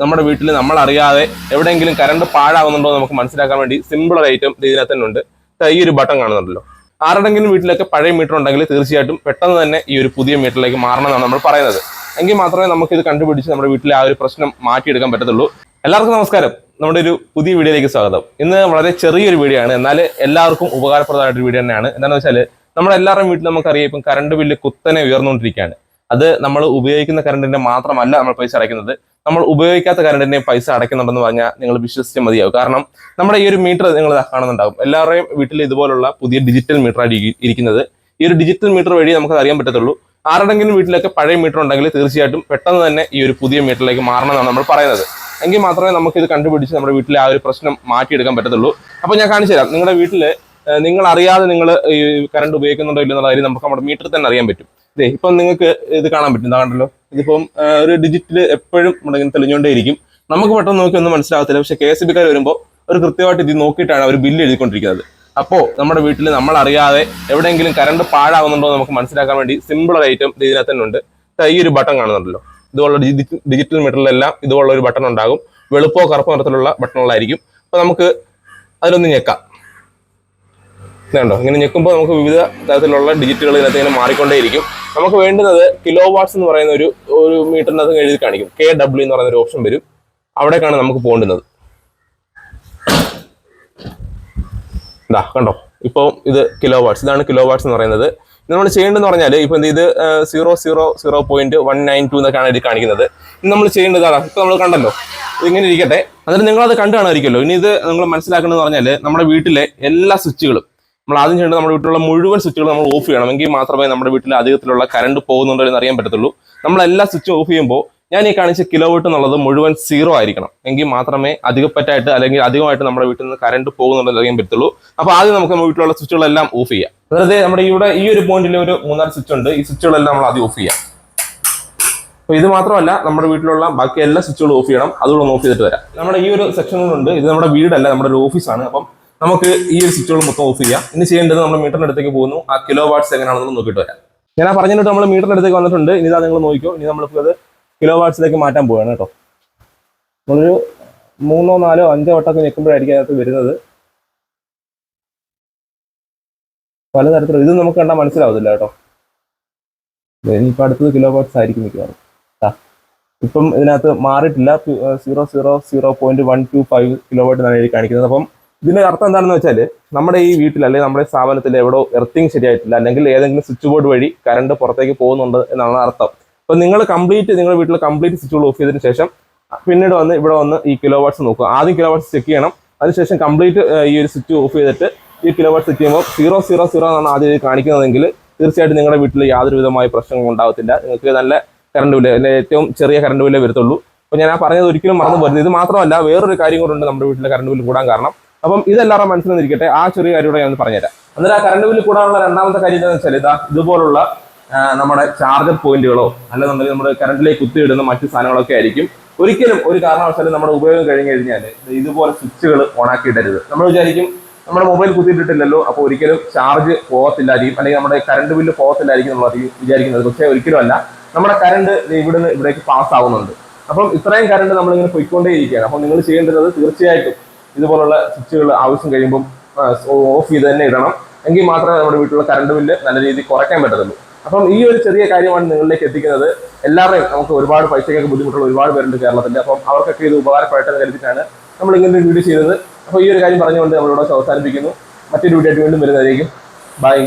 നമ്മുടെ വീട്ടിൽ നമ്മൾ അറിയാതെ എവിടെയെങ്കിലും കറണ്ട് പാഴാകുന്നുണ്ടോ എന്ന് നമുക്ക് മനസ്സിലാക്കാൻ വേണ്ടി സിമ്പിൾ ഒരു ഐറ്റം ഇതിനകത്ത് തന്നെ ഉണ്ട്. ഈ ഒരു ബട്ടൺ കാണുന്നുണ്ടല്ലോ. ആരുടെങ്കിലും വീട്ടിലൊക്കെ പഴയ മീറ്റർ ഉണ്ടെങ്കിൽ തീർച്ചയായിട്ടും പെട്ടെന്ന് തന്നെ ഈ ഒരു പുതിയ മീറ്ററിലേക്ക് മാറണമെന്നാണ് നമ്മൾ പറയുന്നത്. എങ്കിൽ മാത്രമേ നമുക്ക് ഇത് കണ്ടുപിടിച്ച് നമ്മുടെ വീട്ടിലെ ആ ഒരു പ്രശ്നം മാറ്റിയെടുക്കാൻ പറ്റത്തുള്ളൂ. എല്ലാവർക്കും നമസ്കാരം. നമ്മുടെ ഒരു പുതിയ വീഡിയോയിലേക്ക് സ്വാഗതം. ഇന്ന് വളരെ ചെറിയൊരു വീഡിയോ ആണ്. എന്നാൽ എല്ലാവർക്കും ഉപകാരപ്രദമായിട്ടൊരു വീഡിയോ തന്നെയാണ്. എന്താണെന്ന് വെച്ചാൽ നമ്മുടെ എല്ലാവരുടെയും വീട്ടിൽ നമുക്കറിയാം ഇപ്പം കറണ്ട് ബില്ല് കുത്തനെ ഉയർന്നുകൊണ്ടിരിക്കുകയാണ്. അത് നമ്മൾ ഉപയോഗിക്കുന്ന കറണ്ടിന്റെ മാത്രമല്ല നമ്മൾ പൈസ അടയ്ക്കുന്നത്. നമ്മൾ ഉപയോഗിക്കാത്ത കറണ്ടിന്റെ പൈസ അടയ്ക്കുന്നുണ്ടെന്ന് പറഞ്ഞാൽ നിങ്ങൾ വിശ്വസിച്ച് മതിയാവും. കാരണം നമ്മുടെ ഈ ഒരു മീറ്റർ നിങ്ങൾ കാണുന്നുണ്ടാകും എല്ലാവരുടെയും വീട്ടിൽ ഇതുപോലുള്ള പുതിയ ഡിജിറ്റൽ ആയിട്ട് ഇരിക്കുന്നത്. ഈ ഒരു ഡിജിറ്റൽ മീറ്റർ വഴി നമുക്ക് അറിയാൻ പറ്റത്തുള്ളൂ. ആരുടെങ്കിലും വീട്ടിലൊക്കെ പഴയ മീറ്റർ ഉണ്ടെങ്കിൽ തീർച്ചയായിട്ടും പെട്ടെന്ന് തന്നെ ഈ ഒരു പുതിയ മീറ്ററിലേക്ക് മാറണമെന്നാണ് നമ്മൾ പറയുന്നത്. എങ്കിൽ മാത്രമേ നമുക്ക് ഇത് കണ്ടുപിടിച്ച് നമ്മുടെ വീട്ടിലെ ആ ഒരു പ്രശ്നം മാറ്റിയെടുക്കാൻ പറ്റത്തുള്ളൂ. അപ്പോൾ ഞാൻ കാണിച്ചു തരാം. നിങ്ങളുടെ വീട്ടിൽ നിങ്ങൾ അറിയാതെ നിങ്ങൾ ഈ കറണ്ട് ഉപയോഗിക്കുന്നുണ്ടോ ഇല്ലെന്നുള്ള കാര്യം നമുക്ക് നമ്മുടെ മീറ്ററിൽ തന്നെ അറിയാൻ പറ്റും. ഇതേ ഇപ്പം നിങ്ങൾക്ക് ഇത് കാണാൻ പറ്റും. കണ്ടല്ലോ. ഇതിപ്പം ഒരു ഡിജിറ്റിൽ എപ്പോഴും നമ്മുടെ ഇങ്ങനെ തെളിഞ്ഞുകൊണ്ടേയിരിക്കും. നമുക്ക് പെട്ടെന്ന് നോക്കി ഒന്നും മനസ്സിലാകത്തില്ല പക്ഷെ കെ എസ് ബിക്കാർ വരുമ്പോൾ ഒരു കൃത്യമായിട്ട് ഇത് നോക്കിയിട്ടാണ് അവർ ബില്ല് എഴുതിക്കൊണ്ടിരിക്കുന്നത്. അപ്പോൾ നമ്മുടെ വീട്ടിൽ നമ്മൾ അറിയാതെ എവിടെയെങ്കിലും കറണ്ട് എന്ന് നമുക്ക് മനസ്സിലാക്കാൻ വേണ്ടി സിമ്പിൾ ഒരു ഐറ്റം ഇതിനകത്ത് തന്നെ ഉണ്ട്. ഈ ഒരു ബട്ടൺ കാണുന്നുണ്ടല്ലോ. ഇതുപോലുള്ള ഡിജി- ഡിജിറ്റൽ മീറ്ററിലെല്ലാം ഇതുപോലുള്ള ഒരു ബട്ടൺ ഉണ്ടാകും. വെളുപ്പോ കറുപ്പോ നിറത്തിലുള്ള ബട്ടണുകളായിരിക്കും. അപ്പോൾ നമുക്ക് അതിലൊന്ന് ഞെക്കാം. ഇതുണ്ടോ? ഇങ്ങനെ ഞെക്കുമ്പോൾ നമുക്ക് വിവിധ തരത്തിലുള്ള ഡിജിറ്റുകൾ ഇതിനകത്ത് ഇങ്ങനെ മാറിക്കൊണ്ടേയിരിക്കും. നമുക്ക് വേണ്ടുന്നത് കിലോ വാട്ട്സ് എന്ന് പറയുന്ന ഒരു ഒരു മീറ്ററിനകത്ത് എഴുതി കാണിക്കും. കെ ഡബ്ല്യു എന്ന് പറയുന്ന ഒരു ഓപ്ഷൻ വരും. അവിടേക്കാണ് നമുക്ക് പോകേണ്ടുന്നത്. ഇതാ കണ്ടോ? ഇപ്പോൾ ഇത് കിലോ വാട്ട്സ് ഇതാണ് കിലോ വാട്ട്സ് എന്ന് പറയുന്നത്. നമ്മൾ ചെയ്യേണ്ടതെന്ന് പറഞ്ഞാൽ ഇപ്പം ഇത് zero zero zero point one nine two എന്നൊക്കെയാണ് ഇത് കാണിക്കുന്നത്. ഇന്ന് നമ്മൾ ചെയ്യേണ്ടത് അതാ. ഇപ്പം നമ്മൾ കണ്ടല്ലോ. ഇതിങ്ങനെ ഇരിക്കട്ടെ. അതിൽ നിങ്ങളത് കണ്ടു കാണുമായിരിക്കുമല്ലോ ഇനി ഇത് നിങ്ങൾ മനസ്സിലാക്കണമെന്ന് പറഞ്ഞാൽ നമ്മുടെ വീട്ടിലെ എല്ലാ സ്വിച്ചുകളും നമ്മൾ ആദ്യം ചെയ്യേണ്ടത് നമ്മുടെ വീട്ടിലുള്ള മുഴുവൻ സ്വിച്ചുകൾ നമ്മൾ ഓഫ് ചെയ്യണം എങ്കിൽ മാത്രമേ നമ്മുടെ വീട്ടിൽ അധികത്തിലുള്ള കറണ്ട് പോകുന്നുണ്ടോ എന്ന് അറിയാൻ പറ്റത്തുള്ളൂ. നമ്മൾ എല്ലാ സ്വിച്ചും ഓഫ് ചെയ്യുമ്പോൾ ഞാൻ ഈ കാണിച്ച കിലോ വോട്ട് എന്നുള്ളത് മുഴുവൻ സീറോ ആയിരിക്കണം. എങ്കിൽ മാത്രമേ അധികപ്പറ്റായിട്ട് അല്ലെങ്കിൽ അധികമായിട്ട് നമ്മുടെ വീട്ടിൽ നിന്ന് കറണ്ട് പോകുന്നുണ്ടോ എന്ന് അറിയാൻ പറ്റത്തുള്ളൂ. അപ്പോൾ ആദ്യം നമുക്ക് നമ്മുടെ വീട്ടിലുള്ള സ്വിച്ചുകളെല്ലാം ഓഫ് ചെയ്യാം. വെറുതെ നമ്മുടെ ഇവിടെ ഈ ഒരു പോയിന്റിൽ ഒരു മൂന്നാൽ സ്വിച്ച് ഉണ്ട്. ഈ സ്വിച്ചുകളെല്ലാം നമ്മൾ ആദ്യം ഓഫ് ചെയ്യാം. അപ്പോൾ ഇത് മാത്രമല്ല നമ്മുടെ വീട്ടിലുള്ള ബാക്കി എല്ലാ സ്വിച്ചുകളും ഓഫ് ചെയ്യണം. അതുകൂടെ ഓഫ് ചെയ്തിട്ട് വരാം. നമ്മുടെ ഈ ഒരു സെക്ഷനുകളുണ്ട് ഇത് നമ്മുടെ വീടല്ല നമ്മുടെ ഒരു ഓഫീസാണ്. അപ്പം നമുക്ക് ഈ ഒരു സ്വിച്ചുകൾ മൊത്തം ഓഫ് ചെയ്യാം. ഇനി ചെയ്യേണ്ടത് നമ്മൾ മീറ്ററിന്റെ അടുത്തേക്ക് പോകുന്നു. ആ കിലോ വാട്ട്സ് എങ്ങനെയാണെന്ന് നോക്കിയിട്ട് വരാം. ഞാൻ പറഞ്ഞിട്ട് നമ്മൾ മീറ്ററിന്റെ അടുത്തേക്ക് വന്നിട്ടുണ്ട്. ഇനി ഇതാ നിങ്ങൾ നോക്കിക്കോ. ഇനി നമ്മളിപ്പോൾ അത് കിലോ വാട്ട്സിലേക്ക് മാറ്റാൻ പോവുകയാണ് കേട്ടോ. നമ്മളൊരു മൂന്നോ നാലോ അഞ്ചോ വട്ടമൊക്കെ ഞെക്കുമ്പോഴായിരിക്കും അതിനകത്ത് വരുന്നത്. പലതരത്തിലും ഇത് നമുക്ക് കണ്ടാൽ മനസ്സിലാവത്തില്ല കേട്ടോ. ഇനിയിപ്പോൾ അടുത്തത് കിലോ വാട്ട്സ് ആയിരിക്കും മിക്കവാറും. ഇപ്പം ഇതിനകത്ത് മാറിയിട്ടില്ല. Zero zero zero point one two five kilo watt എന്നാണ് കാണിക്കുന്നത്. അപ്പം ഇതിന്റെ അർത്ഥം എന്താണെന്ന് വെച്ചാൽ നമ്മുടെ ഈ വീട്ടിൽ അല്ലെങ്കിൽ നമ്മുടെ സ്ഥാപനത്തിൽ എവിടോ എർത്തിങ് ശരിയായിട്ടില്ല. അല്ലെങ്കിൽ ഏതെങ്കിലും സ്വിച്ച് ബോർഡ് വഴി കറണ്ട് പുറത്തേക്ക് പോകുന്നുണ്ട് എന്നാണ് അർത്ഥം. അപ്പൊ നിങ്ങൾ കംപ്ലീറ്റ് നിങ്ങളുടെ വീട്ടിൽ കംപ്ലീറ്റ് സ്വിച്ചുകൾ ഓഫ് ചെയ്തതിന് ശേഷം പിന്നീട് വന്ന് ഇവിടെ വന്ന് ഈ കിലോ വാട്ട്സ് നോക്കുക. ആദ്യം കിലോ വാട്ട്സ് ചെക്ക് ചെയ്യണം. അതിനുശേഷം കംപ്ലീറ്റ് ഈ ഒരു സ്വിച്ച് ഓഫ് ചെയ്തിട്ട് ഈ കിലോ വാട്ട്സ് ചെക്ക് ചെയ്യുമ്പോൾ സീറോ സീറോ സീറോ എന്നാണ് ആദ്യം കാണിക്കുന്നതെങ്കിൽ തീർച്ചയായിട്ടും നിങ്ങളുടെ വീട്ടിൽ യാതൊരു വിധമായ പ്രശ്നങ്ങളും ഉണ്ടാകത്തില്ല നിങ്ങൾക്ക് നല്ല കറണ്ട് ബില്ല് അല്ലെങ്കിൽ ഏറ്റവും ചെറിയ കറണ്ട് ബില്ലേ വരത്തുള്ളൂ. അപ്പോൾ ഞാൻ ആ പറഞ്ഞത് ഒരിക്കലും മറന്നു പോരുന്നത് ഇത് മാത്രമല്ല വേറൊരു കാര്യം കൂടെ ഉണ്ട് നമ്മുടെ വീട്ടിലെ കറണ്ട് ബില്ല് കൂടാൻ കാരണം. അപ്പം ഇതെല്ലാവരും മനസ്സിലെന്നിരിക്കട്ടെ ആ ചെറിയ കാര്യം കൂടെ ഞാൻ പറഞ്ഞുതരാം. അന്നേരം ആ കറണ്ട് ബില്ല് കൂടാനുള്ള രണ്ടാമത്തെ കാര്യം എന്താണെന്ന് വെച്ചാൽ ഇതാ ഇതുപോലുള്ള നമ്മുടെ ചാർജർ പോയിന്റുകളോ അല്ലെന്നുണ്ടെങ്കിൽ നമ്മുടെ കറണ്ടിലേക്ക് കുത്തിയിടുന്ന മറ്റു സാധനങ്ങളൊക്കെ ആയിരിക്കും. ഒരിക്കലും ഒരു കാരണവശാലും നമ്മുടെ ഉപയോഗം കഴിഞ്ഞു കഴിഞ്ഞാൽ ഇതുപോലെ സ്വിച്ചുകൾ ഓണാക്കി ഇടരുത് നമ്മൾ വിചാരിക്കും നമ്മുടെ മൊബൈൽ കുത്തിയിട്ടിട്ടില്ലല്ലോ അപ്പോൾ ഒരിക്കലും ചാർജ് പോകത്തില്ലായിരിക്കും അല്ലെങ്കിൽ നമ്മുടെ കറണ്ട് ബില്ല് പോകത്തില്ലായിരിക്കും അറിയും വിചാരിക്കുന്നത്. പക്ഷേ ഒരിക്കലും അല്ല. നമ്മുടെ കറണ്ട് ഇവിടുന്ന് ഇവിടേക്ക് പാസ് ആവുന്നുണ്ട്. അപ്പം ഇത്രയും കറണ്ട് നമ്മളിങ്ങനെ പൊയ്ക്കൊണ്ടേ അപ്പം നിങ്ങൾ ചെയ്യേണ്ടത് തീർച്ചയായിട്ടും ഇതുപോലുള്ള സ്വിച്ചുകൾ ആവശ്യം കഴിയുമ്പം ഓഫ് ചെയ്ത് തന്നെ ഇടണം. എങ്കിൽ മാത്രമേ നമ്മുടെ വീട്ടിലുള്ള കറണ്ട് ബില്ല് നല്ല രീതിയിൽ കുറയ്ക്കാൻ പറ്റത്തുള്ളൂ. അപ്പം ഈ ഒരു ചെറിയ കാര്യമാണ് നിങ്ങളിലേക്ക് എത്തിക്കുന്നത്. എല്ലാവരെയും നമുക്ക് ഒരുപാട് പൈസയ്ക്കൊക്കെ ബുദ്ധിമുട്ടുള്ള ഒരുപാട് പേരുണ്ട് കേരളത്തിൽ അപ്പം അവർക്കൊക്കെ ഇത് ഉപകാരപ്പെട്ടെന്ന് കരുതിയിട്ടാണ് നമ്മൾ ഇങ്ങനെ ഒരു വീഡിയോ ചെയ്തത്. അപ്പോൾ ഈ ഒരു കാര്യം പറഞ്ഞുകൊണ്ട് നമ്മളിവിടെ അവസാനിപ്പിക്കുന്നു. മറ്റൊരു വീഡിയോ ആയിട്ട് വീണ്ടും വരുന്നതായിരിക്കും. ബൈ